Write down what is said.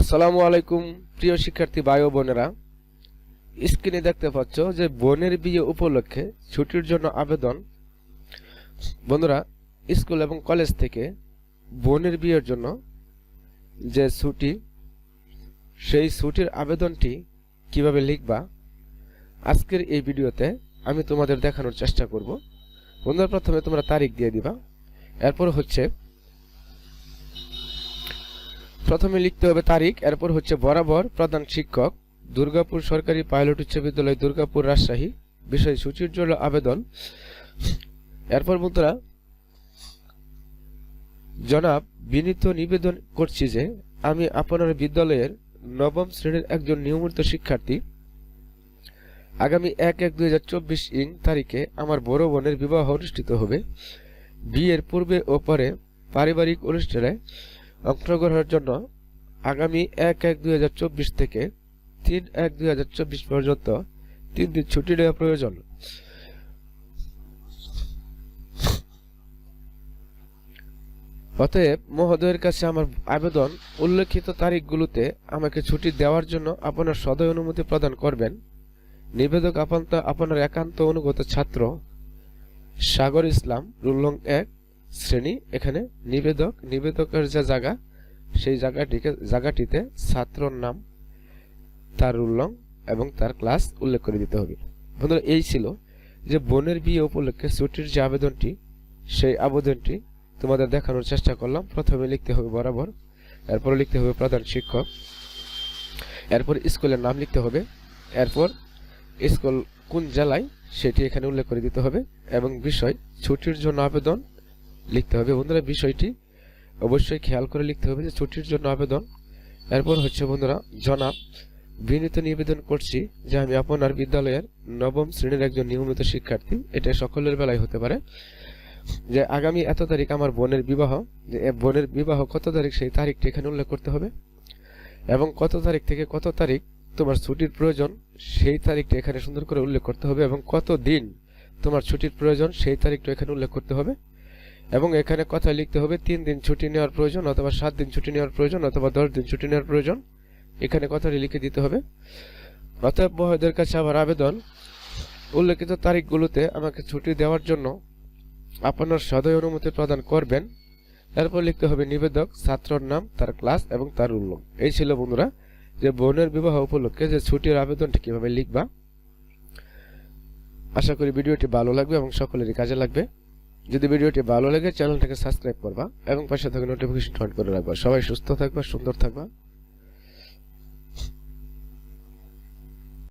আসসালামু আলাইকুম, প্রিয় শিক্ষার্থী ভাই ও বোনেরা। স্ক্রিনে দেখতে পাচ্ছ যে বোনের বিয়ে উপলক্ষে ছুটির জন্য আবেদন। বন্ধুরা, স্কুল এবং কলেজ থেকে বোনের বিয়ের জন্য যে ছুটি, সেই ছুটির আবেদনটি কীভাবে লিখবা, আজকের এই ভিডিওতে আমি তোমাদের দেখানোর চেষ্টা করব। বন্ধুরা, প্রথমে তোমরা তারিখ দিয়ে দিবা। এরপর হচ্ছে প্রথমে লিখতে হবে তারিখ, এরপর হচ্ছে বরাবর প্রধান শিক্ষক, দুর্গাপুর সরকারি পাইলট উচ্চ বিদ্যালয়, দুর্গাপুর রাজশাহী। বিষয় সূচির জন্য আবেদন। এরপর বন্ধুরা জনাব বিনীত নিবেদন করছি যে, আমি আপনার বিদ্যালয়ের নবম শ্রেণির একজন নিয়মিত শিক্ষার্থী। আগামী এক এক দুই হাজার চব্বিশ ইং তারিখে আমার বড় বোনের বিবাহ অনুষ্ঠিত হবে। বিয়ের পূর্বে ও পরে পারিবারিক অনুষ্ঠানে অংশগ্রহণের জন্য আগামী এক এক দুই থেকে তিন এক দুই পর্যন্ত তিন দিন ছুটি নেওয়া প্রয়োজন। অতএব মহোদয়ের কাছে আমার আবেদন, উল্লেখিত তারিখগুলোতে আমাকে ছুটি দেওয়ার জন্য আপনার সদয় অনুমতি প্রদান করবেন। নিবেদক আপান্ত আপনার একান্ত অনুগত ছাত্র সাগর ইসলাম, রুলং এক শ্রেণি এখানে নিবেদক, নিবেদকের যে জায়গা, সেই জায়গাটিকে, জায়গাটিতে ছাত্রর নাম, তার উল্লং এবং তার ক্লাস উল্লেখ করে দিতে হবে। বন্ধুরা, এই ছিল যে বোনের বিয়ে উপলক্ষে ছুটির যে আবেদনটি, সেই আবেদনটি তোমাদের দেখানোর চেষ্টা করলাম। প্রথমে লিখতে হবে বরাবর, এরপর লিখতে হবে প্রধান শিক্ষক, এরপর স্কুলের নাম লিখতে হবে, এরপর স্কুল কোন জেলায় সেটি এখানে উল্লেখ করে দিতে হবে এবং বিষয়, ছুটির জন্য আবেদন লিখতে হবে। বন্ধুরা, বিষয়টি অবশ্যই খেয়াল করে লিখতে হবে যে ছুটির জন্য আবেদন। এরপর হচ্ছে বন্ধুরা, জনাব, বিনীত নিবেদন করছি যে আমি আপনার বিদ্যালয়ের নবম শ্রেণির একজন নিয়মিত শিক্ষার্থী। এটা সকলের বেলায় হতে পারে। যে আগামী এত তারিখ আমার বোনের বিবাহ, যে বোনের বিবাহ কত তারিখ, সেই তারিখটি এখানে উল্লেখ করতে হবে। এবং কত তারিখ থেকে কত তারিখ তোমার ছুটির প্রয়োজন, সেই তারিখটি এখানে সুন্দর করে উল্লেখ করতে হবে। এবং কত দিন তোমার ছুটির প্রয়োজন, সেই তারিখটা এখানে উল্লেখ করতে হবে। এবং এখানে কথা লিখতে হবে, তিন দিন ছুটি নেওয়ার প্রয়োজন অথবা সাত দিন ছুটি নেওয়ার প্রয়োজন অথবা দশ দিন ছুটি নেওয়ার প্রয়োজন। এখানে কথাটি লিখে দিতে হবে। অতএব মহোদয়ের কাছে আমার আবেদন। উল্লেখিত তারিখগুলোতে আমাকে ছুটি দেওয়ার জন্য আপনার সদয় অনুমতি প্রদান করবেন। এরপর লিখতে হবে, নিবেদক, ছাত্রর নাম, তার ক্লাস এবং তার উল্লেখ এই ছিল বন্ধুরা যে বোনের বিবাহ উপলক্ষে যে ছুটির আবেদনটি কীভাবে লিখবা। আশা করি ভিডিওটি ভালো লাগবে এবং সকলেরই কাজে লাগবে। যদি ভিডিওটি ভালো লাগে, চ্যানেলটাকে সাবস্ক্রাইব করবা এবং পাশে থাকা নোটিফিকেশন অন করে রাখবা। সবাই সুস্থ থাকবা, সুন্দর থাকবা।